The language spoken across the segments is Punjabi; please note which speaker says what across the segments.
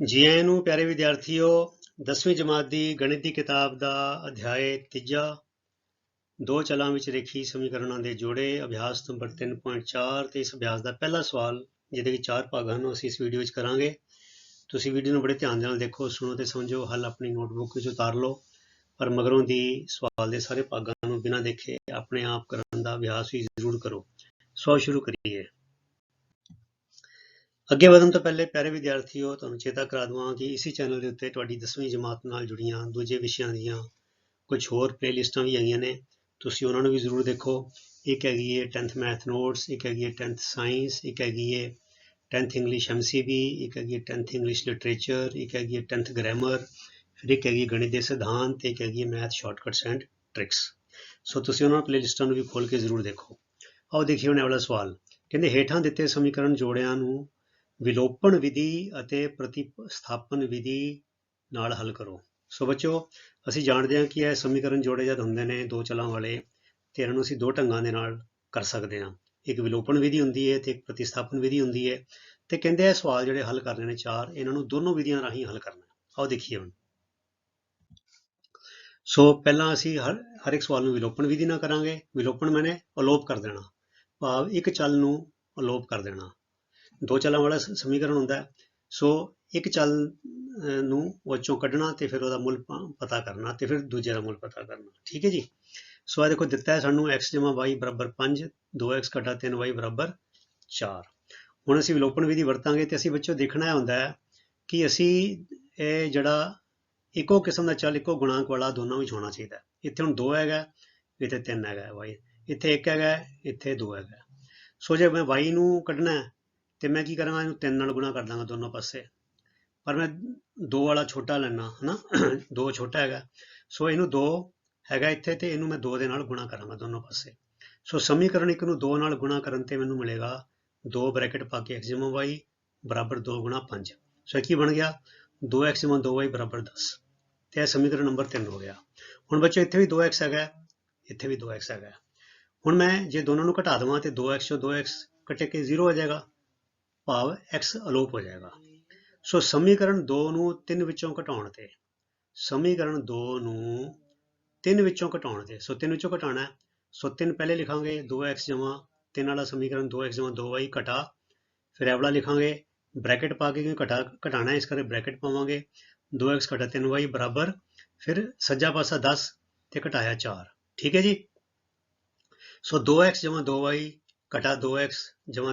Speaker 1: ਜੀ ਆਇਆਂ ਨੂੰ ਪਿਆਰੇ ਵਿਦਿਆਰਥੀਓ 10ਵੀਂ ਜਮਾਤ ਦੀ ਗਣਿਤ ਦੀ ਕਿਤਾਬ ਦਾ ਅਧਿਆਇ ਤੀਜਾ, ਦੋ ਚਲਾਂ ਵਿੱਚ ਰੇਖੀ ਸਮੀਕਰਨਾਂ ਦੇ ਜੋੜੇ, ਅਭਿਆਸ ਨੰਬਰ 3.4 ਤੇ ਇਸ ਅਭਿਆਸ ਦਾ ਪਹਿਲਾ ਸਵਾਲ, ਜਿਹਦੇ ਵਿੱਚ ਚਾਰ ਭਾਗ ਹਨ, ਉਹ ਅਸੀਂ ਇਸ ਵੀਡੀਓ ਵਿੱਚ ਕਰਾਂਗੇ। ਤੁਸੀਂ ਵੀਡੀਓ ਨੂੰ ਬੜੇ ਧਿਆਨ ਨਾਲ ਦੇਖੋ, ਸੁਣੋ ਤੇ ਸਮਝੋ, ਹੱਲ ਆਪਣੀ ਨੋਟਬੁੱਕ ਵਿੱਚ ਉਤਾਰ ਲਓ। ਪਰ ਮਗਰੋਂ ਦੀ ਸਵਾਲ ਦੇ ਸਾਰੇ ਭਾਗਾਂ ਨੂੰ ਬਿਨਾਂ ਦੇਖੇ ਆਪਣੇ ਆਪ ਕਰਨ ਦਾ ਅਭਿਆਸ ਵੀ ਜ਼ਰੂਰ ਕਰੋ। ਸੋ ਸ਼ੁਰੂ ਕਰੀਏ। ਅੱਗੇ ਵਧਣ ਤੋਂ ਪਹਿਲੇ ਪਿਆਰੇ ਵਿਦਿਆਰਥੀਓ, ਤੁਹਾਨੂੰ ਚੇਤਾ ਕਰਾ ਦਵਾਂ ਕਿ ਇਸੇ ਚੈਨਲ ਦੇ ਉੱਤੇ ਤੁਹਾਡੀ 10ਵੀਂ ਜਮਾਤ ਨਾਲ ਜੁੜੀਆਂ ਦੂਜੇ ਵਿਸ਼ਿਆਂ ਦੀਆਂ ਕੁਝ ਹੋਰ ਪਲੇਲਿਸਟਾਂ ਵੀ ਆਈਆਂ ਨੇ। ਤੁਸੀਂ ਉਹਨਾਂ ਨੂੰ ਵੀ ਜ਼ਰੂਰ ਦੇਖੋ। ਇੱਕ ਹੈਗੀ ਹੈ 10th ਮੈਥ ਨੋਟਸ ਇੱਕ ਹੈਗੀ ਹੈ 10th ਸਾਇੰਸ ਇੱਕ ਹੈਗੀ ਹੈ 10th ਇੰਗਲਿਸ਼ ਐਮਸੀਬੀ ਇੱਕ ਹੈਗੀ ਹੈ 10th ਇੰਗਲਿਸ਼ ਲਿਟਰੇਚਰ ਇੱਕ ਹੈਗੀ ਹੈ 10th ਗ੍ਰਾਮਰ ਫਿਰ ਇੱਕ ਹੈਗੀ ਗਣਿਤ ਦੇ ਸਿਧਾਂਤ, ਇੱਕ ਹੈਗੀ ਹੈ math shortcuts and tricks so ਤੁਸੀਂ ਉਹਨਾਂ ਪਲੇਲਿਸਟਾਂ ਨੂੰ ਵੀ ਖੋਲ ਕੇ ਜ਼ਰੂਰ ਦੇਖੋ। ਆਓ ਦੇਖੀਏ ਹੁਣ ਇਹ ਵਾਲਾ ਸਵਾਲ। ਕਹਿੰਦੇ ਹੇਠਾਂ ਦਿੱਤੇ ਸਮੀਕਰਨ ਜੋੜਿਆਂ ਨੂੰ ਵਿਲੋਪਨ ਵਿਧੀ ਅਤੇ ਪ੍ਰਤੀਸਥਾਪਨ ਵਿਧੀ ਨਾਲ ਹੱਲ ਕਰੋ। ਸੋ ਬੱਚਿਓ, ਅਸੀਂ ਜਾਣਦੇ ਹਾਂ ਕਿ ਇਹ ਸਮੀਕਰਨ ਜੋੜੇ ਜਦ ਹੁੰਦੇ ਨੇ ਦੋ ਚਲਾਂ ਵਾਲੇ, ਤੇ ਇਹਨਾਂ ਨੂੰ ਅਸੀਂ ਦੋ ਢੰਗਾਂ ਦੇ ਨਾਲ ਕਰ ਸਕਦੇ ਹਾਂ। ਇੱਕ ਵਿਲੋਪਨ ਵਿਧੀ ਹੁੰਦੀ ਹੈ ਤੇ ਇੱਕ ਪ੍ਰਤੀਸਥਾਪਨ ਵਿਧੀ ਹੁੰਦੀ ਹੈ। ਤੇ ਕਹਿੰਦੇ ਆ ਸਵਾਲ ਜਿਹੜੇ ਹੱਲ ਕਰਨੇ ਨੇ ਚਾਰ, ਇਹਨਾਂ ਨੂੰ ਦੋਨੋਂ ਵਿਧੀਆਂ ਰਾਹੀਂ ਹੱਲ ਕਰਨਾ। ਆਓ ਦੇਖੀਏ ਹੁਣ। ਸੋ ਪਹਿਲਾਂ ਅਸੀਂ ਹਰ ਹਰ ਇੱਕ ਸਵਾਲ ਨੂੰ ਵਿਲੋਪਨ ਵਿਧੀ ਨਾਲ ਕਰਾਂਗੇ। ਵਿਲੋਪਨ ਮੈਨੇ ਅਲੋਪ ਕਰ ਦੇਣਾ। ਭਾਵ ਇੱਕ ਚਲ ਨੂੰ ਅਲੋਪ ਕਰ ਦੇਣਾ। ਦੋ ਚਲਾਂ ਵਾਲਾ ਸਮੀਕਰਨ ਹੁੰਦਾ ਸੋ ਇੱਕ ਚਲ ਨੂੰ ਉਹ ਚੋਂ ਕੱਢਣਾ ਤੇ ਫਿਰ ਉਹਦਾ ਮੁੱਲ ਪਤਾ ਕਰਨਾ ਤੇ ਫਿਰ ਦੂਜੇ ਦਾ ਮੁੱਲ ਪਤਾ ਕਰਨਾ। ਠੀਕ ਹੈ ਜੀ? ਸੋ ਇਹ ਦੇਖੋ, ਦਿੱਤਾ ਹੈ ਸਾਨੂੰ x y 5 2x 3y 4 ਹੁਣ ਅਸੀਂ ਵਿਲੋਪਨ ਵਿਧੀ ਵਰਤਾਂਗੇ ਤੇ ਅਸੀਂ ਬੱਚੋ ਦੇਖਣਾ ਇਹ ਹੁੰਦਾ ਹੈ ਕਿ ਅਸੀਂ ਇਹ ਜਿਹੜਾ ਇੱਕੋ ਕਿਸਮ ਦਾ ਚੱਲ, ਇੱਕੋ ਗੁਣਾਂਕ ਵਾਲਾ ਦੋਨਾਂ ਵਿੱਚ ਹੋਣਾ ਚਾਹੀਦਾ ਇੱਥੇ ਹੁਣ 2 ਹੈਗਾ, ਇੱਥੇ 3 ਹੈਗਾ y, ਇੱਥੇ 1 ਹੈਗਾ, ਇੱਥੇ 2 ਹੈਗਾ। ਸੋ ਜੇ ਮੈਂ y ਨੂੰ ਕੱਢਣਾ ਤੇ ਮੈਂ ਕੀ ਕਰਾਂਗਾ, ਇਹਨੂੰ 3 ਨਾਲ ਗੁਣਾ ਕਰ ਦਾਂਗਾ ਦੋਨੋਂ ਪਾਸੇ। ਪਰ ਮੈਂ 2 ਵਾਲਾ ਛੋਟਾ ਲੈਣਾ ਹਨਾ? 2 ਛੋਟਾ ਹੈਗਾ। ਸੋ ਇਹਨੂੰ 2 ਹੈਗਾ ਇੱਥੇ ਤੇ ਇਹਨੂੰ ਮੈਂ 2 ਦੇ ਨਾਲ ਗੁਣਾ ਕਰਾਂਗਾ ਦੋਨੋਂ ਪਾਸੇ। ਸੋ ਸਮੀਕਰਨ ਇੱਕ ਨੂੰ 2 ਨਾਲ ਗੁਣਾ ਕਰਨ ਤੇ ਮੈਨੂੰ ਮਿਲੇਗਾ 2 ਬ੍ਰੈਕਟ ਪਾ ਕੇ x y ਬਰਾਬਰ 2 ਗੁਣਾ 5 ਸੋ ਇਹ ਕੀ ਬਣ ਗਿਆ? 2x 2y ਬਰਾਬਰ 10 ਤੇ ਇਹ ਸਮੀਕਰਨ ਨੰਬਰ 3 ਹੋ ਗਿਆ। ਹੁਣ ਬੱਚੋ, ਇੱਥੇ ਵੀ 2x ਹੈਗਾ। ਇੱਥੇ ਵੀ 2x ਹੈਗਾ। ਹੁਣ ਮੈਂ ਜੇ ਦੋਨਾਂ ਨੂੰ ਘਟਾ ਦੇਵਾਂ ਤੇ 2x ਚੋਂ 2x ਕੱਟੇ ਕੇ 0 ਹੋ ਜਾਏਗਾ। ਭਾਵ x ਅਲੋਪ ਹੋ ਜਾਏਗਾ। ਸੋ ਸਮੀਕਰਨ 2 ਨੂੰ 3 ਵਿੱਚੋਂ ਘਟਾਉਣ ਤੇ। ਸਮੀਕਰਨ 2 ਨੂੰ 3 ਵਿੱਚੋਂ ਘਟਾਉਣ ਤੇ। ਸੋ 3 ਵਿੱਚੋਂ ਘਟਾਉਣਾ ਸੋ 3 ਪਹਿਲੇ ਲਿਖਾਂਗੇ 2x 3 ਵਾਲਾ ਸਮੀਕਰਨ 2x 2y ਘਟਾ। ਫਿਰ ਇਹ ਵਾਲਾ ਲਿਖਾਂਗੇ, ਬ੍ਰੈਕਟ ਪਾ ਕੇ ਕਿਉਂਕਿ ਘਟਾ ਘਟਾਣਾ ਇਸ ਕਰਕੇ ਬ੍ਰੈਕਟ ਪਾਵਾਂਗੇ। 2x 3y ਬਰਾਬਰ। ਫਿਰ ਸੱਜਾ ਪਾਸਾ 10 ਤੇ ਘਟਾਇਆ 4 ਠੀਕ ਹੈ ਜੀ? ਸੋ 2x 2y ਘਟਾ 2x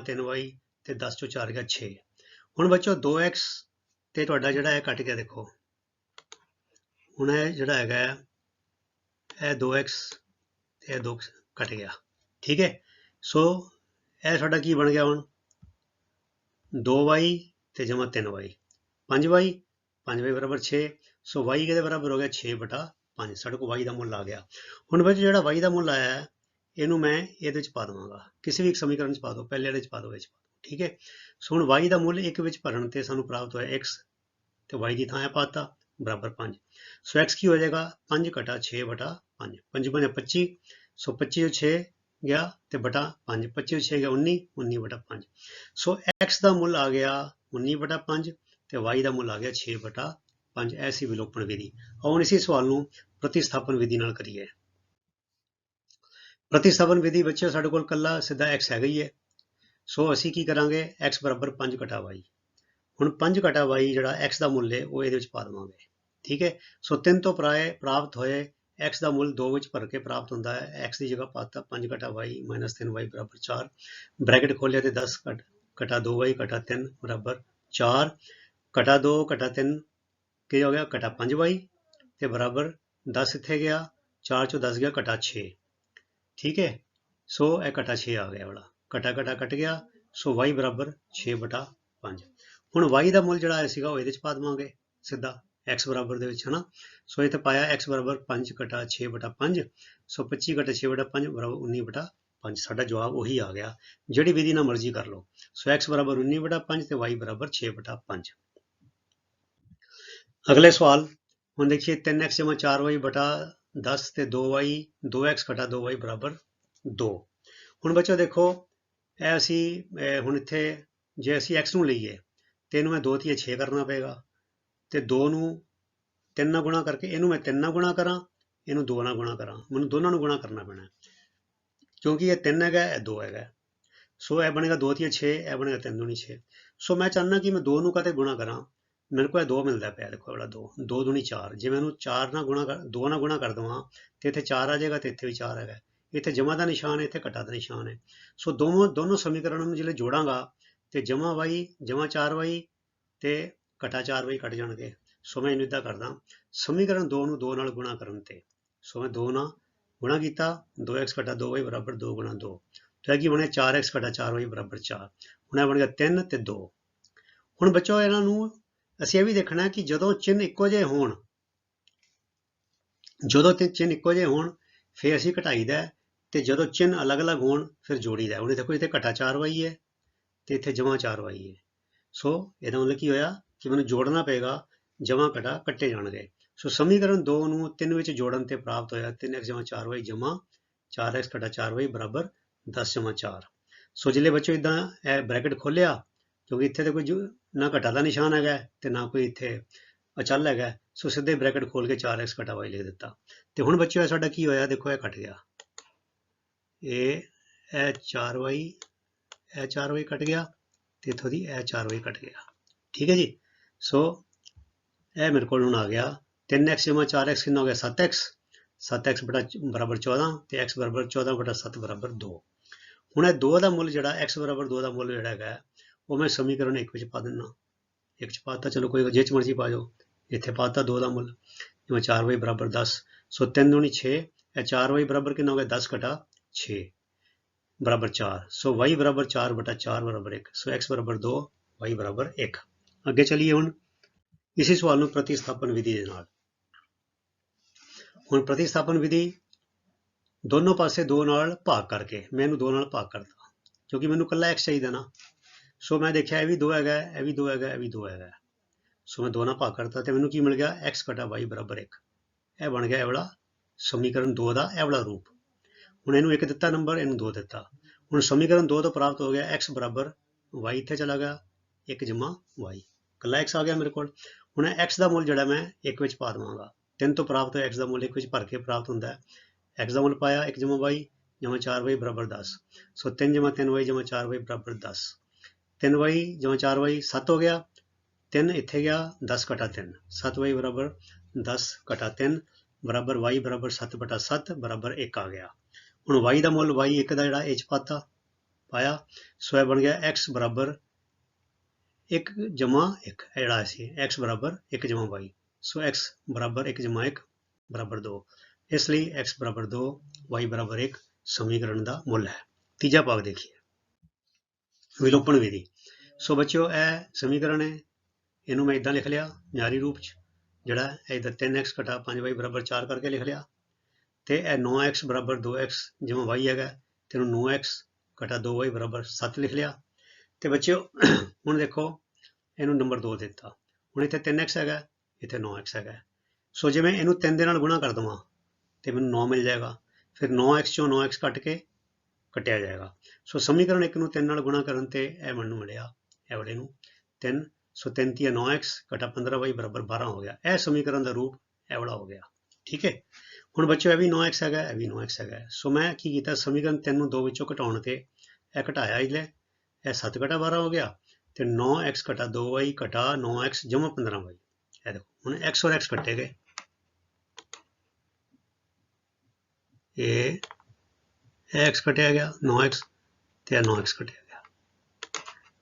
Speaker 1: 3y ਤੇ 10 ਚੋਂ 4 ਗਿਆ 6 ਹੁਣ ਬੱਚੋ 2x ਤੇ ਤੁਹਾਡਾ ਜਿਹੜਾ ਹੈ ਕੱਟ ਗਿਆ ਦੇਖੋ। ਹੁਣ ਇਹ ਜਿਹੜਾ ਹੈਗਾ ਹੈ, ਇਹ 2x ਤੇ ਇਹ 2 ਕੱਟ ਗਿਆ। ਠੀਕ ਹੈ? ਸੋ ਇਹ ਸਾਡਾ ਕੀ ਬਣ ਗਿਆ ਹੁਣ? 2y ਤੇ ਜਮਾ 3y 5y 5y ਬਰਾਬਰ 6 ਸੋ y ਕਿਹਦੇ ਬਰਾਬਰ ਹੋ ਗਿਆ? 6 ਬਟਾ 5 ਸਾਡੇ ਕੋਲ y ਦਾ ਮੁੱਲ ਆ ਗਿਆ। ਹੁਣ ਬੱਚੋ ਜਿਹੜਾ y ਦਾ ਮੁੱਲ ਆਇਆ ਇਹਨੂੰ ਮੈਂ ਇਹਦੇ ਵਿੱਚ ਪਾ ਦਵਾਂਗਾ। ਕਿਸੇ ਵੀ ਇੱਕ ਸਮੀਕਰਨ ਚ ਪਾ ਦਿਓ। ਪਹਿਲੇ ਵਾਲੇ ਚ ਪਾ ਦਿਓ ਵਿੱਚ ਪਾ ਦਿਓ। ਠੀਕ ਹੈ? ਸੋ ਹੁਣ y ਦਾ ਮੁੱਲ ਇੱਕ ਵਿੱਚ ਭਰਨ ਤੇ ਸਾਨੂੰ ਪ੍ਰਾਪਤ ਹੋਇਆ x ਤੇ y ਦੀ ਥਾਂ ਹੈ ਪਾਤਾ, ਬਰਾਬਰ 5 ਸੋ x ਕੀ ਹੋ ਜਾਏਗਾ? 5 ਘਟਾ 6 ਬਟਾ 5 5 ਬਣੇ 25 ਸੋ 25 ਤੋਂ 6 ਗਿਆ ਤੇ ਬਟਾ 5 25 ਤੋਂ 6 ਗਿਆ 19 19 ਬਟਾ 5 ਸੋ x ਦਾ ਮੁੱਲ ਆ ਗਿਆ 19 ਬਟਾ 5 ਤੇ y ਦਾ ਮੁੱਲ ਆ ਗਿਆ 6 ਬਟਾ 5 ਐਸੀ ਵਿਲੋਪਨ ਵਿਧੀ। ਹੁਣ ਇਸੇ ਸਵਾਲ ਨੂੰ ਪ੍ਰਤੀਸਥਾਪਨ ਵਿਧੀ ਨਾਲ ਕਰੀਏ। ਪ੍ਰਤੀਸਥਾਪਨ ਵਿਧੀ ਬੱਚੇ ਸਾਡੇ ਕੋਲ ਕੱਲਾ ਸਿੱਧਾ x ਹੈਗਾ ਹੀ ਹੈ। ਸੋ ਅਸੀਂ ਕੀ ਕਰਾਂਗੇ? x ਬਰਾਬਰ 5 ਘਟਾ y ਹੁਣ 5 ਘਟਾ y ਜਿਹੜਾ x ਦਾ ਮੁੱਲ ਹੈ ਉਹ ਇਹਦੇ ਵਿੱਚ ਪਾ ਦੇਵਾਂਗੇ। ਠੀਕ ਹੈ ਸੋ 3 ਤੋਂ ਪ੍ਰਾਏ ਪ੍ਰਾਪਤ ਹੋਏ x ਦਾ ਮੁੱਲ 2 ਵਿੱਚ ਭਰ ਕੇ ਪ੍ਰਾਪਤ ਹੁੰਦਾ ਹੈ। x ਦੀ ਜਗ੍ਹਾ ਪਾਤਾ 5 ਘਟਾ y 3y ਬਰਾਬਰ 4 ਬ੍ਰੈਕਟ ਖੋਲਿਆ ਤੇ 10 ਘਟ, ਘਟਾ 2y ਘਟਾ 3 ਬਰਾਬਰ 4 ਘਟਾ 2 ਘਟਾ 3 ਕੀ ਹੋ ਗਿਆ? ਘਟਾ 5y ਤੇ ਬਰਾਬਰ 10 ਇੱਥੇ ਗਿਆ 4 ਚੋਂ 10 ਗਿਆ, ਘਟਾ 6 ਠੀਕ ਹੈ ਸੋ ਇਹ ਘਟਾ 6 ਆ ਗਿਆ ਵਾਲਾ। ਘਟਾ ਘਟਾ ਕੱਟ ਗਿਆ, ਸੋ y ਬਰਾਬਰ 6 ਬਟਾ 5 ਹੁਣ y ਦਾ ਮੁੱਲ ਜਿਹੜਾ ਆਇਆ ਸੀਗਾ ਉਹ ਇਹਦੇ ਚ ਪਾ ਦੇਵਾਂਗੇ, ਸਿੱਧਾ x ਬਰਾਬਰ ਦੇ ਵਿੱਚ, ਹਨਾ? ਸੋ ਇੱਥੇ ਪਾਇਆ x ਬਰਾਬਰ 5 ਘਟਾ 6 ਬਟਾ 5 ਸੋ 25 ਘਟਾ 6 ਬਟਾ 5 ਬਰਾਬਰ 19 ਬਟਾ 5 ਸਾਡਾ ਜਵਾਬ ਉਹੀ ਆ ਗਿਆ। ਜਿਹੜੀ ਵਿਧੀ ਨਾਲ ਮਰਜ਼ੀ ਕਰ ਲਓ। ਸੋ x ਬਰਾਬਰ 19 ਬਟਾ 5 ਤੇ y ਬਰਾਬਰ 6 ਬਟਾ 5 ਅਗਲੇ ਸਵਾਲ, ਹੁਣ ਦੇਖੀਏ 3x 4y ਬਟਾ 10 ਤੇ 2y 2x ਘਟਾ 2y ਬਰਾਬਰ 2 ਹੁਣ ਬੱਚੋ ਦੇਖੋ ਇਹ ਅਸੀਂ ਹੁਣ ਇੱਥੇ ਜੇ ਅਸੀਂ x ਨੂੰ ਲਈਏ, ਤੇ ਇਹਨੂੰ ਮੈਂ 2 ਤੀਏ 6 ਕਰਨਾ ਪਏਗਾ। ਤੇ 2 ਨੂੰ 3 ਨਾਲ ਗੁਣਾ ਕਰਕੇ ਇਹਨੂੰ ਮੈਂ 3 ਨਾਲ ਗੁਣਾ ਕਰਾਂ, ਇਹਨੂੰ 2 ਨਾਲ ਗੁਣਾ ਕਰਾਂ। ਮੈਨੂੰ ਦੋਨਾਂ ਨੂੰ ਗੁਣਾ ਕਰਨਾ ਪੈਣਾ। ਕਿਉਂਕਿ ਇਹ 3 ਹੈਗਾ, ਇਹ 2 ਹੈਗਾ। ਸੋ ਇਹ ਬਣੇਗਾ 2 ਤੀਆ 6 ਇਹ ਬਣੇਗਾ 3 ਦੂਣੀ 6 ਸੋ ਮੈਂ ਚਾਹੁੰਦਾ ਕਿ ਮੈਂ 2 ਨੂੰ ਕਦੇ ਗੁਣਾ ਕਰਾਂ? ਮੇਰੇ ਕੋਲ ਇਹ 2 ਮਿਲਦਾ ਪਿਆ, ਦੇਖੋ ਇਹ ਵਾਲਾ 2 2 ਦੂਣੀ 4 ਜੇ ਮੈਂ ਇਹਨੂੰ 4 ਨਾਲ ਗੁਣਾ ਕਰ 2 ਨਾਲ ਗੁਣਾ ਕਰ ਦਵਾਂ, ਤੇ ਇੱਥੇ 4 ਆ ਜਾਏਗਾ ਤੇ ਇੱਥੇ ਵੀ 4 ਹੈਗਾ। ਇੱਥੇ ਜਮਾ ਦਾ ਨਿਸ਼ਾਨ ਹੈ ਇੱਥੇ ਘਟਾ ਦਾ ਨਿਸ਼ਾਨ ਹੈ। ਸੋ ਦੋਨੋਂ ਦੋਨੋਂ ਸਮੀਕਰਨਾਂ ਨੂੰ ਜਿਹੜੇ ਜੋੜਾਂਗਾ ਤੇ ਜਮਾ y ਜਮਾ 4y ਤੇ ਘਟਾ 4y ਕੱਟ ਜਾਣਗੇ। ਸੋ ਮੈਂ ਇਹਨੂੰ ਇਦਾਂ ਕਰਦਾ ਸਮੀਕਰਨ 2 ਨੂੰ 2 ਨਾਲ ਗੁਣਾ ਕਰਨ ਤੇ। ਸੋ ਮੈਂ 2 ਨਾਲ ਗੁਣਾ ਕੀਤਾ 2x 2y ਬਰਾਬਰ 2 ਗੁਣਾ 2 ਤਾਂ ਇਹ ਕੀ ਬਣਿਆ? 4x 4y ਬਰਾਬਰ 4 ਹੁਣ ਇਹ ਬਣ ਗਿਆ 3 ਤੇ 2 ਹੁਣ ਬੱਚੋ ਇਹਨਾਂ ਨੂੰ ਅਸੀਂ ਇਹ ਵੀ ਦੇਖਣਾ ਕਿ ਜਦੋਂ ਚਿੰਨ੍ਹ ਇੱਕੋ ਜਿਹੇ ਹੋਣ ਜਦੋਂ ਤੇ ਚਿੰਨ੍ਹ ਇੱਕੋ ਜਿਹੇ ਹੋਣ ਫਿਰ ਅਸੀਂ ਘਟਾਈਦਾ ਹੈ, ਤੇ ਜਦੋਂ ਚਿੰਨ੍ਹ ਅਲੱਗ-ਅਲੱਗ ਹੋਣ, ਫਿਰ ਜੋੜੀਦਾ ਉਹਨੇ ਦੇਖੋ ਇੱਥੇ ਘਟਾ 4y ਹੈ ਤੇ ਇੱਥੇ ਜਮਾ 4y ਹੈ। ਸੋ ਇਹਦਾ ਮਤਲਬ ਕੀ ਹੋਇਆ ਕਿ ਮੈਨੂੰ ਜੋੜਨਾ ਪਏਗਾ ਜਮਾ ਘਟਾ ਕੱਟੇ ਜਾਣਗੇ। ਸੋ ਸਮੀਕਰਨ 2 ਨੂੰ 3 ਵਿੱਚ ਜੋੜਨ ਤੇ ਪ੍ਰਾਪਤ ਹੋਇਆ 3x ਜਮਾ 4y ਜਮਾ 4x ਘਟਾ 4y ਬਰਾਬਰ 10 ਜਮਾ 4 ਸੋ ਜਿਹੜੇ ਬੱਚੋ ਇਦਾਂ ਇਹ ਬ੍ਰੈਕਟ ਖੋਲਿਆ, ਕਿਉਂਕਿ ਇੱਥੇ ਤੇ ਕੋਈ ਨਾ ਘਟਾ ਦਾ ਨਿਸ਼ਾਨ ਹੈਗਾ ਹੈ ਤੇ ਨਾ ਕੋਈ ਇੱਥੇ ਅਚਲ ਹੈਗਾ। ਸੋ ਸਿੱਧੇ ਬ੍ਰੈਕਟ ਖੋਲ ਕੇ 4x ਘਟਾ y ਲਿਖ ਦਿੱਤਾ। ਤੇ ਹੁਣ ਬੱਚਿਓ ਇਹ ਸਾਡਾ ਕੀ ਹੋਇਆ? ਦੇਖੋ, ਇਹ ਕੱਟ ਗਿਆ। ਇਹ ਇਹ 4y ਇਹ 4y ਕੱਟ ਗਿਆ ਤੇ ਇੱਥੋਂ ਦੀ ਇਹ 4y ਕੱਟ ਗਿਆ। ਠੀਕ ਹੈ ਜੀ? ਸੋ ਇਹ ਮੇਰੇ ਕੋਲ ਹੁਣ ਆ ਗਿਆ। 3x ਜਮਾ 4x ਕਿੰਨਾ ਹੋ ਗਿਆ? 7x 7x ਬਟਾ ਚ- ਬਰਾਬਰ 14 ਤੇ x ਬਰਾਬਰ 14 ਬਟਾ 7 ਬਰਾਬਰ 2 ਹੁਣ ਇਹ 2 ਦਾ ਮੁੱਲ ਜਿਹੜਾ x ਬਰਾਬਰ 2 ਦਾ ਮੁੱਲ ਜਿਹੜਾ ਹੈਗਾ, ਉਹ ਮੈਂ ਸਮੀਕਰਨ 1 ਵਿੱਚ ਪਾ ਦਿੰਦਾ। ਇੱਕ ਚ ਪਾਤਾ, ਚਲੋ ਕੋਈ ਜੇ ਚ ਮਰਜ਼ੀ ਪਾ ਜਾਓ। ਇੱਥੇ ਪਾਤਾ 2 ਦਾ ਮੁੱਲ। ਜਿਵੇਂ 4y ਬਰਾਬਰ 10 ਸੋ 3 ਦੂਣੀ 6 ਇਹ 4y ਬਰਾਬਰ ਕਿੰਨਾ ਹੋ ਗਿਆ? 10 ਘਟਾ 6 ਬਰਾਬਰ 4 ਸੋ y ਬਰਾਬਰ 4 ਬਟਾ 4 ਬਰਾਬਰ 1 ਸੋ x ਬਰਾਬਰ 2 y ਬਰਾਬਰ 1 ਅੱਗੇ ਚਲੀਏ ਹੁਣ। ਇਸੇ ਸਵਾਲ ਨੂੰ ਪ੍ਰਤੀਸਥਾਪਨ ਵਿਧੀ ਦੇ ਨਾਲ। ਹੁਣ ਪ੍ਰਤੀਸਥਾਪਨ ਵਿਧੀ ਦੋਨੋਂ ਪਾਸੇ 2 ਨਾਲ ਭਾਗ ਕਰਕੇ, ਮੈਂ ਇਹਨੂੰ 2 ਨਾਲ ਭਾਗ ਕਰਦਾ ਕਿਉਂਕਿ ਮੈਨੂੰ ਕੱਲਾ x ਚਾਹੀਦਾ ਨਾ। ਸੋ ਮੈਂ ਦੇਖਿਆ ਇਹ ਵੀ 2 ਹੈਗਾ, ਇਹ ਵੀ 2 ਹੈਗਾ, ਇਹ ਵੀ 2 ਹੈਗਾ। ਸੋ ਮੈਂ 2 ਨਾਲ ਭਾਗ ਕਰਤਾ ਤੇ ਮੈਨੂੰ ਕੀ ਮਿਲ ਗਿਆ? x ਘਟਾ y ਬਰਾਬਰ 1 ਇਹ ਬਣ ਗਿਆ ਇਹ ਵਾਲਾ ਸਮੀਕਰਨ 2 ਦਾ, ਇਹ ਵਾਲਾ ਰੂਪ। ਹੁਣ ਇਹਨੂੰ ਇੱਕ ਦਿੱਤਾ ਨੰਬਰ ਇਹਨੂੰ ਦੋ ਦਿੱਤਾ। ਹੁਣ ਸਮੀਕਰਨ ਦੋ ਤੋਂ ਪ੍ਰਾਪਤ ਹੋ ਗਿਆ x ਬਰਾਬਰ y ਇੱਥੇ ਚਲਾ ਗਿਆ 1 ਜਮਾ y ਕੱਲਾ x ਆ ਗਿਆ ਮੇਰੇ ਕੋਲ। ਹੁਣ ਇਹ x ਦਾ ਮੁੱਲ ਜਿਹੜਾ ਮੈਂ 1 ਵਿੱਚ ਪਾ ਦਵਾਂਗਾ। 3 ਤੋਂ ਪ੍ਰਾਪਤ ਹੋਇਆ, x ਦਾ ਮੁੱਲ 1 ਵਿੱਚ ਭਰ ਕੇ ਪ੍ਰਾਪਤ ਹੁੰਦਾ ਹੈ। x ਦਾ ਮੁੱਲ ਪਾਇਆ 1 ਜਮਾ y, ਜਮਾ 4y ਬਰਾਬਰ 10 ਸੋ 3 ਜਮਾ 3y ਜਮਾ 4y ਬਰਾਬਰ 10 3y ਜਮਾ 4y 7 ਹੋ ਗਿਆ। 3 ਇੱਥੇ ਗਿਆ 10 ਘਟਾ 3 7y ਬਰਾਬਰ 10 ਘਟਾ 3 ਬਰਾਬਰ y ਬਰਾਬਰ 7 ਬਟਾ 7 ਬਰਾਬਰ 1 ਆ ਗਿਆ। ਹੁਣ y ਦਾ ਮੁੱਲ y 1 ਦਾ ਜਿਹੜਾ ਇਹ ਚ ਪਾਤਾ, ਪਾਇਆ, ਸੋ ਇਹ ਬਣ ਗਿਆ x ਬਰਾਬਰ 1 ਜਮਾ 1 ਜਿਹੜਾ ਸੀ, x ਬਰਾਬਰ 1 ਜਮਾ y, ਸੋ x ਬਰਾਬਰ 1 ਜਮਾ 1 ਬਰਾਬਰ 2 ਇਸ ਲਈ x ਬਰਾਬਰ 2 y ਬਰਾਬਰ 1 ਸਮੀਕਰਨ ਦਾ ਮੁੱਲ ਹੈ। ਤੀਜਾ ਭਾਗ ਦੇਖੀਏ। ਵਿਲੋਪਨ ਵਿਧੀ। ਸੋ ਬੱਚਿਓ, ਇਹ ਸਮੀਕਰਨ ਹੈ, ਇਹਨੂੰ ਮੈਂ ਇਦਾਂ ਲਿਖ ਲਿਆ, ਮਿਆਰੀ ਰੂਪ ਚ, ਜਿਹੜਾ ਇਧਰ 3x ਘਟਾ 5y ਬਰਾਬਰ 4 ਕਰਕੇ ਲਿਖ ਲਿਆ। ਤੇ ਇਹ 9x ਬਰਾਬਰ 2x ਜਿਵੇਂ y ਹੈਗਾ, ਤੇ ਇਹਨੂੰ 9x ਘਟਾ 2y ਬਰਾਬਰ 7 ਲਿਖ ਲਿਆ। ਤੇ ਬੱਚਿਓ, ਹੁਣ ਦੇਖੋ, ਇਹਨੂੰ ਨੰਬਰ 2 ਦਿੱਤਾ। ਹੁਣ ਇੱਥੇ 3x ਹੈਗਾ, ਇੱਥੇ 9x ਹੈਗਾ। ਸੋ ਜੇ ਮੈਂ ਇਹਨੂੰ 3 ਦੇ ਨਾਲ ਗੁਣਾ ਕਰ ਦਵਾਂ, ਤੇ ਮੈਨੂੰ 9 ਮਿਲ ਜਾਏਗਾ। ਫਿਰ 9x ਚੋਂ 9x ਕੱਟ ਕੇ ਕੱਟਿਆ ਜਾਏਗਾ। ਸੋ ਸਮੀਕਰਨ 1 ਨੂੰ 3 ਨਾਲ ਗੁਣਾ ਕਰਨ ਤੇ ਇਹ ਮੈਨੂੰ ਮਿਲਿਆ, ਇਹ ਵਾਲੇ ਨੂੰ। 3 ਸੋ 3 ਤੀਆ 9x ਘਟਾ 15y ਬਰਾਬਰ 12 ਹੋ ਗਿਆ। ਇਹ ਸਮੀਕਰਨ ਦਾ ਰੂਪ ਇਹ ਵਾਲਾ ਹੋ ਗਿਆ। ਠੀਕ ਹੈ? ਹੁਣ ਬੱਚਿਓ, ਇਹ ਵੀ 9x ਹੈਗਾ, ਇਹ ਵੀ 9x ਹੈਗਾ। ਸੋ ਮੈਂ ਕੀ ਕੀਤਾ, ਸਮੀਕਰਨ 3 ਨੂੰ 2 ਵਿੱਚੋਂ ਘਟਾਉਣ ਤੇ ਇਹ ਘਟਾਇਆ ਇਹਲੇ ਇਹ 7 ਘਟਾ 12 ਹੋ ਗਿਆ ਤੇ 9x ਘਟਾ 2y ਘਟਾ 9x ਜਮਾ 15y ਇਹ ਦੇਖੋ, ਹੁਣ x ਔਰ x ਕੱਟੇ ਗਏ। ਇਹ ਇਹ x ਕਟਿਆ ਗਿਆ 9x ਤੇ ਇਹ 9x ਕਟਿਆ ਗਿਆ।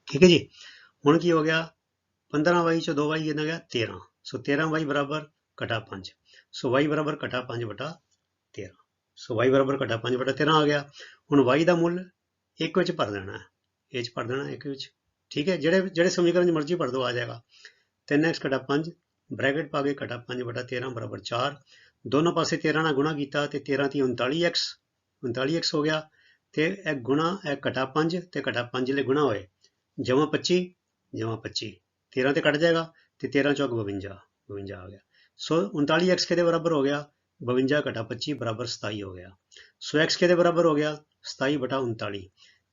Speaker 1: ਠੀਕ ਹੈ ਜੀ? ਹੁਣ ਕੀ ਹੋ ਗਿਆ? 15y ਚੋਂ 2y ਕਿੰਨਾ ਗਿਆ 13 ਸੋ 13y ਬਰਾਬਰ ਘਟਾ 5 ਸੋ y ਬਰਾਬਰ ਘਟਾ 5 ਬਟਾ 13 ਸੋ y ਬਰਾਬਰ ਘਟਾ 5 ਬਟਾ 13 ਆ ਗਿਆ। ਹੁਣ y ਦਾ ਮੁੱਲ ਇੱਕ ਵਿੱਚ ਭਰ ਦੇਣਾ ਹੈ। ਇਹ ਚ ਭਰ ਦੇਣਾ ਇੱਕ ਵਿੱਚ। ਠੀਕ ਹੈ, ਜਿਹੜੇ ਜਿਹੜੇ ਸਮੀਕਰਨ ਚ ਮਰਜ਼ੀ ਭਰ ਦੋ ਆ ਜਾਏਗਾ। 3x ਘਟਾ 5 ਬ੍ਰੈਕਟ ਪਾ ਕੇ ਘਟਾ 5 ਬਟਾ 13 ਬਰਾਬਰ 4 ਦੋਨੋਂ ਪਾਸੇ 13 ਨਾਲ ਗੁਣਾ ਕੀਤਾ ਤੇ 13 ਤੀ 39x 39x ਹੋ ਗਿਆ। ਤੇ ਇਹ ਗੁਣਾ, ਇਹ ਘਟਾ 5 ਤੇ ਘਟਾ 5 ਲਈ ਗੁਣਾ ਹੋਏ। ਜਮਾ 25 ਜਮਾ 25 13 ਤੇ ਕੱਟ ਜਾਏਗਾ ਤੇ 13 ਚੌਕ 52 52 ਆ ਗਿਆ। ਸੋ 39x ਕਿਹਦੇ ਬਰਾਬਰ ਹੋ ਗਿਆ? 52 ਘਟਾ 25 ਬਰਾਬਰ 27 ਹੋ ਗਿਆ। ਸੋ x ਕਿਹਦੇ ਬਰਾਬਰ ਹੋ ਗਿਆ? 27 ਬਟਾ 39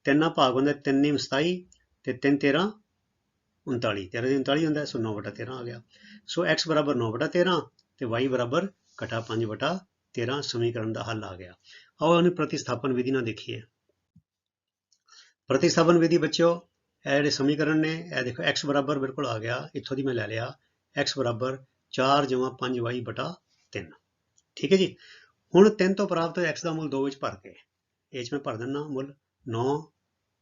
Speaker 1: ਤਿੰਨਾਂ ਭਾਗ ਹੁੰਦੇ 3 ਨਿਮ 27 ਤੇ 3 13 39 13 ਦੀ 39 ਹੁੰਦਾ, ਸੋ 9 ਬਟਾ 13 ਆ ਗਿਆ। ਸੋ x ਬਰਾਬਰ 9 ਬਟਾ 13 ਤੇ y ਬਰਾਬਰ ਘਟਾ 5 ਬਟਾ 13 ਸਮੀਕਰਨ ਦਾ ਹੱਲ ਆ ਗਿਆ। ਆਓ ਇਹਨੂੰ ਪ੍ਰਤੀਸਥਾਪਨ ਵਿਧੀ ਨਾਲ ਦੇਖੀਏ। ਪ੍ਰਤੀਸਥਾਪਨ ਵਿਧੀ ਬੱਚਿਓ, ਇਹ ਜਿਹੜੇ ਸਮੀਕਰਨ ਨੇ, ਇਹ ਦੇਖੋ x ਬਰਾਬਰ ਬਿਲਕੁਲ ਆ ਗਿਆ। ਇੱਥੋਂ ਦੀ ਮੈਂ ਲੈ ਲਿਆ। X ਬਰਾਬਰ 4 5y ਬਟਾ 3 ਠੀਕ ਹੈ ਜੀ? ਹੁਣ 3 ਤੋਂ ਪ੍ਰਾਪਤ ਹੋਇਆ x ਦਾ ਮੁੱਲ 2 ਵਿੱਚ ਭਰ ਕੇ, ਇਹ 'ਚ ਮੈਂ ਭਰ ਦਿੰਦਾ ਮੁੱਲ 9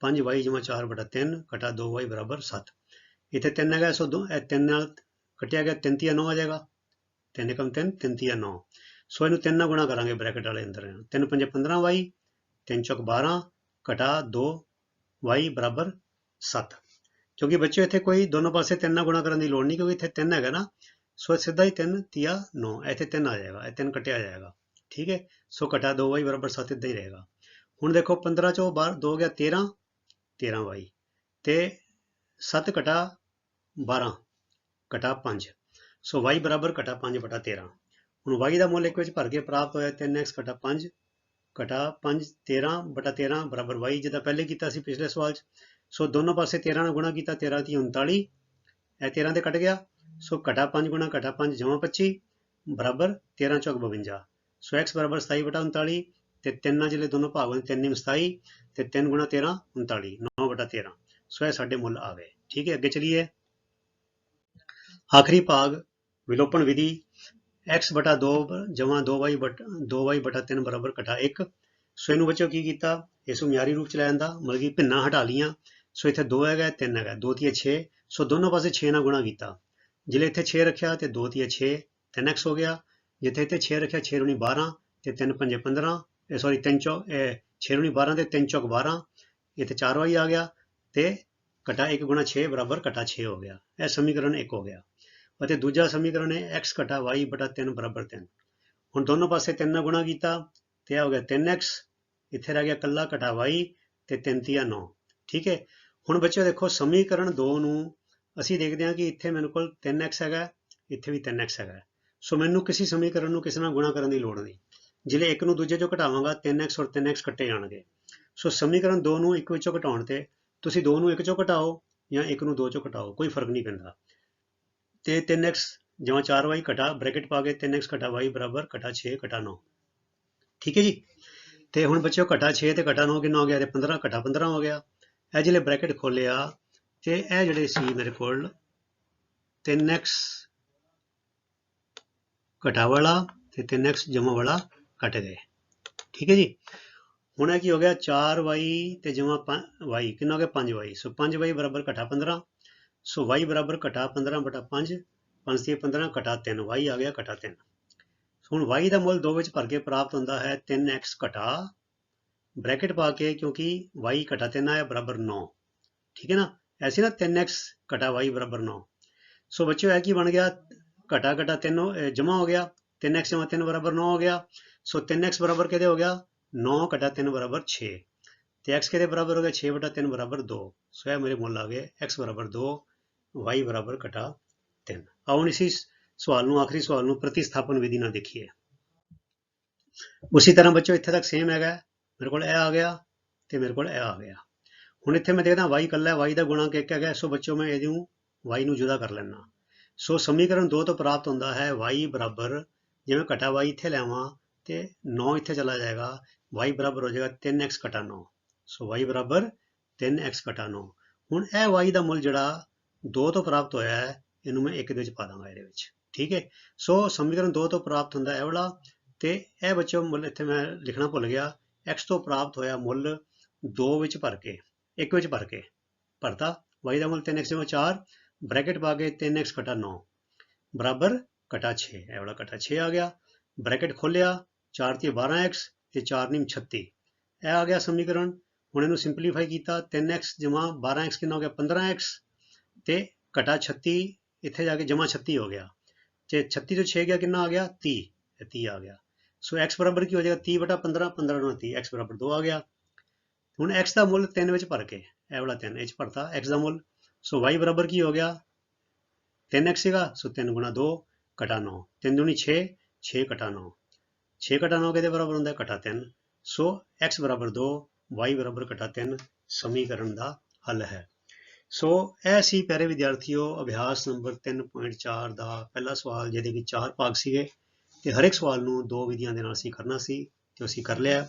Speaker 1: 5y 4 ਬਟਾ 3 ਘਟਾ 2y ਬਰਾਬਰ 7 ਇੱਥੇ 3 ਹੈਗਾ ਸੋ ਦੋ ਇਹ 3 ਨਾਲ ਕੱਟਿਆ ਗਿਆ 3 ਤੀਆ 9 ਆ ਜਾਏਗਾ। 3 ਕਮ 3 3 ਤੀਆ 9 ਸੋ ਇਹਨੂੰ 3 ਨਾਲ ਗੁਣਾ ਕਰਾਂਗੇ ਬ੍ਰੈਕਟ ਵਾਲੇ ਅੰਦਰ। 3 5 15y 3 ਚੌਕ 12 ਘਟਾ 2y ਬਰਾਬਰ 7 ਕਿਉਂਕਿ ਬੱਚੇ ਇੱਥੇ ਕੋਈ ਦੋਨੋਂ ਪਾਸੇ 3 ਨਾਲ ਗੁਣਾ ਕਰਨ ਦੀ ਲੋੜ ਨਹੀਂ, ਕਿਉਂਕਿ ਇੱਥੇ 3 ਹੈਗਾ ਨਾ ਸੋ ਸਿੱਧਾ ਹੀ 3 ਤੀਆ 9 ਇੱਥੇ 3 ਆ ਜਾਏਗਾ, ਇਹ 3 ਕੱਟਿਆ ਜਾਏਗਾ, ਠੀਕ ਹੈ? ਸੋ ਘਟਾ 2y ਬਰਾਬਰ 7 ਇਦਾਂ ਹੀ ਰਹੇਗਾ। ਹੁਣ ਦੇਖੋ 15 ਚੋਂ ਬਾਹਰ 2 ਗਿਆ 13 13y ਤੇ 7 ਘਟਾ 12 ਘਟਾ 5 ਸੋ y ਬਰਾਬਰ ਘਟਾ 5 ਬਟਾ 13 ਹੁਣ y ਦਾ ਮੁੱਲ ਇੱਕ ਵਿੱਚ ਭਰ ਕੇ ਪ੍ਰਾਪਤ ਹੋਇਆ 3x ਘਟਾ 5 ਘਟਾ 5 13 ਬਟਾ 13 ਬਰਾਬਰ y ਜਿੱਦਾਂ ਪਹਿਲੇ ਕੀਤਾ ਸੀ ਪਿਛਲੇ ਸਵਾਲ 'ਚ। ਸੋ ਦੋਨੋਂ ਪਾਸੇ 13 ਨਾਲ ਗੁਣਾ ਕੀਤਾ 13 ਦੀ 39 ਇਹ 13 ਤੇ ਕੱਟ ਗਿਆ। ਸੋ ਘਟਾ 5 ਗੁਣਾ ਘਟਾ 5 ਜਮਾ 25 ਬਰਾਬਰ 13 ਚੌਕ 52 ਸੋ x ਬਰਾਬਰ 27 ਬਟਾ 39 ਤੇ 3 ਨਾਲ ਜਿਹੜੇ ਦੋਨੋਂ ਭਾਗ ਹੋਏ 3 ਨਿਮ 27 ਤੇ 3 ਗੁਣਾ 13 39 9 ਬਟਾ 13 ਸੋ ਇਹ ਸਾਡੇ ਮੁੱਲ ਆ ਗਏ। ਠੀਕ ਹੈ, ਅੱਗੇ ਚਲੀਏ। ਆਖਰੀ ਭਾਗ, ਵਿਲੋਪਨ ਵਿਧੀ, x ਬਟਾ 2 ਜਮਾ 2y ਬਟਾ 2y ਬਟਾ 3 ਬਰਾਬਰ ਘਟਾ 1 ਸੋ ਇਹਨੂੰ ਬੱਚੋ ਕੀ ਕੀਤਾ? ਇਸ ਨੂੰ ਮਿਆਰੀ ਰੂਪ ਚ ਲੈ ਆਂਦਾ, ਮਤਲਬ ਕਿ ਭਿੰਨਾਂ ਹਟਾ ਲੀਆਂ ਸੋ ਇੱਥੇ 2 ਹੈਗਾ 3 ਹੈਗਾ 2 ਤੀਏ 6 ਸੋ ਦੋਨੋਂ ਪਾਸੇ 6 ਨਾਲ ਗੁਣਾ ਕੀਤਾ। ਜਿਲੇ ਇੱਥੇ 6 ਰੱਖਿਆ ਤੇ 2 ਤੀਏ 6 3x ਹੋ ਗਿਆ ਜਿੱਥੇ ਇੱਥੇ 6 ਰੱਖਿਆ 6 ਰੂਣੀ 12 ਤੇ 3 ਪੰਜੇ 15 ਇਹ ਸੌਰੀ 3 ਚੌ 6 ਰੂਣੀ 12 ਤੇ 3 ਚੌਕ 12 ਇੱਥੇ 4y ਆ ਗਿਆ ਤੇ ਘਟਾ 1 ਗੁਣਾ 6 ਬਰਾਬਰ ਘਟਾ 6 ਹੋ ਗਿਆ ਇਹ ਸਮੀਕਰਨ 1 ਹੋ ਗਿਆ ਅਤੇ ਦੂਜਾ ਸਮੀਕਰਨ ਹੈ x ਘਟਾ y ਬਟਾ 3 ਬਰਾਬਰ 3 ਹੁਣ ਦੋਨੋਂ ਪਾਸੇ 3 ਨਾਲ ਗੁਣਾ ਕੀਤਾ ਤੇ ਆ ਹੋ ਗਿਆ 3x ਇੱਥੇ ਰਹਿ ਗਿਆ ਕੱਲਾ ਘਟਾ y ਤੇ 3 ਤੀਆ 9 ਠੀਕ ਹੈ ਹੁਣ ਬੱਚਿਓ ਦੇਖੋ ਸਮੀਕਰਨ 2 ਨੂੰ ਅਸੀਂ ਦੇਖਦੇ ਹਾਂ ਕਿ ਇੱਥੇ ਮੇਰੇ ਕੋਲ 3x ਹੈਗਾ, ਇੱਥੇ ਵੀ 3x ਹੈਗਾ। ਸੋ ਮੈਨੂੰ ਕਿਸੇ ਸਮੀਕਰਨ ਨੂੰ ਕਿਸੇ ਨਾਲ ਗੁਣਾ ਕਰਨ ਦੀ ਲੋੜ ਨਹੀਂ। ਜਿਲੇ ਇੱਕ ਨੂੰ ਦੂਜੇ ਚੋਂ ਘਟਾਵਾਂਗਾ 3x ਔਰ 3x ਕੱਟੇ ਜਾਣਗੇ। ਸੋ ਸਮੀਕਰਨ ਦੋ ਨੂੰ ਇੱਕ ਵਿੱਚੋਂ ਘਟਾਉਣ ਤੇ ਤੁਸੀਂ ਦੋ ਨੂੰ ਇੱਕ ਚੋਂ ਘਟਾਓ ਜਾਂ ਇੱਕ ਨੂੰ ਦੋ ਚੋਂ ਘਟਾਓ, ਕੋਈ ਫ਼ਰਕ ਨਹੀਂ ਪੈਂਦਾ। ਤੇ 3x ਜਮਾ 4y ਘਟਾ, ਬ੍ਰੈਕਟ ਪਾ ਕੇ 3x ਘਟਾ y ਬਰਾਬਰ ਘਟਾ 6 ਘਟਾ 9 ਠੀਕ ਹੈ ਜੀ? ਤੇ ਹੁਣ ਬੱਚਿਓ ਘਟਾ 6 ਤੇ ਘਟਾ 9 ਕਿੰਨਾ ਹੋ ਗਿਆ? ਤੇ 15 ਘਟਾ 15 ਹੋ ਗਿਆ। ਇਹ ਜਿਹੜੇ ਬ੍ਰੈਕਟ ਖੋਲਿਆ ਤੇ ਇਹ ਜਿਹੜੇ ਸੀ ਮੇਰੇ ਕੋਲ 3x ਘਟਾ ਵਾਲਾ ਤੇ 3x ਜਮਾ ਵਾਲਾ ਕੱਟ ਗਏ। ਠੀਕ ਹੈ ਜੀ? ਹੁਣ ਇਹ ਕੀ ਹੋ ਗਿਆ? 4y ਤੇ ਜਮਾ y ਕਿੰਨਾ ਹੋ ਗਿਆ? 5y ਸੋ 5y ਬਰਾਬਰ ਘਟਾ 15 ਸੋ y ਬਰਾਬਰ ਘਟਾ 15 ਬਟਾ 5 5 ਤੇ 15 ਘਟਾ 3 y ਆ ਗਿਆ ਘਟਾ 3 ਹੁਣ y ਦਾ ਮੁੱਲ 2 ਵਿੱਚ ਭਰ ਕੇ ਪ੍ਰਾਪਤ ਹੁੰਦਾ ਹੈ 3x ਘਟਾ ਬ੍ਰੈਕਟ ਪਾ ਕੇ ਕਿਉਂਕਿ y ਘਟਾ 3 ਆਇਆ ਬਰਾਬਰ 9 ਠੀਕ ਹੈ ਨਾ? ਐਸੇ ਨਾ 3x ਘਟਾ y ਬਰਾਬਰ 9 ਸੋ ਬੱਚਿਓ, ਇਹ ਕੀ ਬਣ ਗਿਆ? ਘਟਾ ਘਟਾ 3 ਜਮਾ ਹੋ ਗਿਆ। 3x ਜਮਾ 3 ਬਰਾਬਰ 9 ਹੋ ਗਿਆ। ਸੋ 3x ਬਰਾਬਰ ਕਿਹਦੇ ਹੋ ਗਿਆ? 9 ਘਟਾ 3 ਬਰਾਬਰ 6 ਤੇ x ਕਿਹਦੇ ਬਰਾਬਰ ਹੋ ਗਿਆ? 6 ਬਟਾ 3 ਬਰਾਬਰ 2 ਸੋ ਇਹ ਮੇਰੇ ਮੁੱਲ ਆ ਗਏ x ਬਰਾਬਰ 2 y ਬਰਾਬਰ ਘਟਾ 3 ਆਓ ਹੁਣ ਇਸੀ ਸਵਾਲ ਨੂੰ, ਆਖਰੀ ਸਵਾਲ ਨੂੰ ਪ੍ਰਤੀਸਥਾਪਨ ਵਿਧੀ ਨਾਲ ਦੇਖੀਏ। ਉਸੇ ਤਰ੍ਹਾਂ ਬੱਚੋ ਇੱਥੇ ਤੱਕ ਸੇਮ ਹੈਗਾ। ਮੇਰੇ ਕੋਲ ਇਹ ਆ ਗਿਆ ਤੇ ਮੇਰੇ ਕੋਲ ਇਹ ਆ ਗਿਆ। ਹੁਣ ਇੱਥੇ ਮੈਂ ਦੇਖਦਾ y ਇਕੱਲਾ y ਦਾ ਗੁਣਾਂਕ ਇੱਕ ਹੈਗਾ ਸੋ ਬੱਚੋ ਮੈਂ ਇਹਨੂੰ y ਨੂੰ ਜੁਦਾ ਕਰ ਲੈਣਾ ਸੋ ਸਮੀਕਰਨ 2 ਤੋਂ ਪ੍ਰਾਪਤ ਹੁੰਦਾ ਹੈ y ਬਰਾਬਰ, ਜਿਵੇਂ ਘਟਾ y ਇੱਥੇ ਲੈਵਾਂ ਤੇ 9 ਇੱਥੇ ਚਲਾ ਜਾਏਗਾ y ਬਰਾਬਰ ਹੋ ਜਾਏਗਾ 3x ਘਟਾ 9 ਸੋ y ਬਰਾਬਰ 3x ਘਟਾ 9 ਹੁਣ ਇਹ y ਦਾ ਮੁੱਲ ਜਿਹੜਾ 2 ਤੋਂ ਪ੍ਰਾਪਤ ਹੋਇਆ ਹੈ, ਇਹਨੂੰ ਮੈਂ 1 ਦੇ ਵਿੱਚ ਪਾ ਦਾਂਗਾ ਇਹਦੇ ਵਿੱਚ। ਠੀਕ ਹੈ? ਸੋ ਸਮੀਕਰਨ 2 ਤੋਂ ਪ੍ਰਾਪਤ ਹੁੰਦਾ ਹੈ ਵਾਲਾ ਤੇ ਇਹ ਬੱਚੋ ਮੁੱਲ ਇੱਥੇ ਮੈਂ ਲਿਖਣਾ ਭੁੱਲ ਗਿਆ। x ਤੋਂ ਪ੍ਰਾਪਤ ਹੋਇਆ ਮੁੱਲ 2 ਵਿੱਚ ਭਰ ਕੇ। ਇੱਕ ਵਿੱਚ ਭਰ ਕੇ। ਭਰਤਾ, y ਦਾ ਮੁੱਲ 3x 4 ਬ੍ਰੈਕਟ ਪਾ ਕੇ 3x ਘਟਾ 9 ਬਰਾਬਰ ਘਟਾ 6 ਇਹ ਵਾਲਾ ਘਟਾ 6 ਆ ਗਿਆ। ਬ੍ਰੈਕਟ ਖੋਲਿਆ 4 ਤੇ 12x ਤੇ 4 ਨਿਮ 36 ਇਹ ਆ ਗਿਆ ਸਮੀਕਰਨ। ਹੁਣ ਇਹਨੂੰ ਸਿੰਪਲੀਫਾਈ ਕੀਤਾ 3x 12x ਕਿੰਨਾ ਹੋ ਗਿਆ? 15x ਤੇ ਘਟਾ 36 ਇੱਥੇ ਜਾ ਕੇ ਜਮਾ 36 ਹੋ ਗਿਆ। ਤੇ 36 ਤੋਂ 6 ਗਿਆ ਕਿੰਨਾ ਆ ਗਿਆ? 30 ਇਹ 30 ਆ ਗਿਆ। ਸੋ x ਬਰਾਬਰ ਕੀ ਹੋ ਜਾਏਗਾ? 30 ਬਟਾ 15 15 ਨੂੰ 30 x ਬਰਾਬਰ 2 ਆ ਗਿਆ। ਹੁਣ x ਦਾ ਮੁੱਲ 3 ਵਿੱਚ ਭਰ ਕੇ, ਇਹ ਵਾਲਾ 3 ਇਹ ਚ ਭਰਤਾ x ਦਾ ਮੁੱਲ। ਸੋ y ਬਰਾਬਰ ਕੀ ਹੋ ਗਿਆ? 3x ਸੀਗਾ, ਸੋ 3 ਗੁਣਾ 2 ਘਟਾ 9 3 ਦੁਣੀ 6 6 ਘਟਾ 9 6 ਘਟਾ 9 ਕਿਹਦੇ ਬਰਾਬਰ ਹੁੰਦਾ? ਹੈ ਘਟਾ 3 ਸੋ x ਬਰਾਬਰ 2 y ਬਰਾਬਰ ਘਟਾ 3 ਸਮੀਕਰਨ ਦਾ ਹੱਲ ਹੈ। ਸੋ ਇਹ ਸੀ ਪਿਆਰੇ ਵਿਦਿਆਰਥੀਓ, ਅਭਿਆਸ ਨੰਬਰ 3.4 ਦਾ ਪਹਿਲਾ ਸਵਾਲ, ਜਿਹਦੇ ਵਿੱਚ ਚਾਰ ਭਾਗ ਸੀਗੇ। ਤੇ ਹਰ ਇੱਕ ਸਵਾਲ ਨੂੰ ਦੋ ਵਿਧੀਆਂ ਦੇ ਨਾਲ ਅਸੀਂ ਕਰਨਾ ਸੀ, ਤੇ ਅਸੀਂ ਕਰ ਲਿਆ।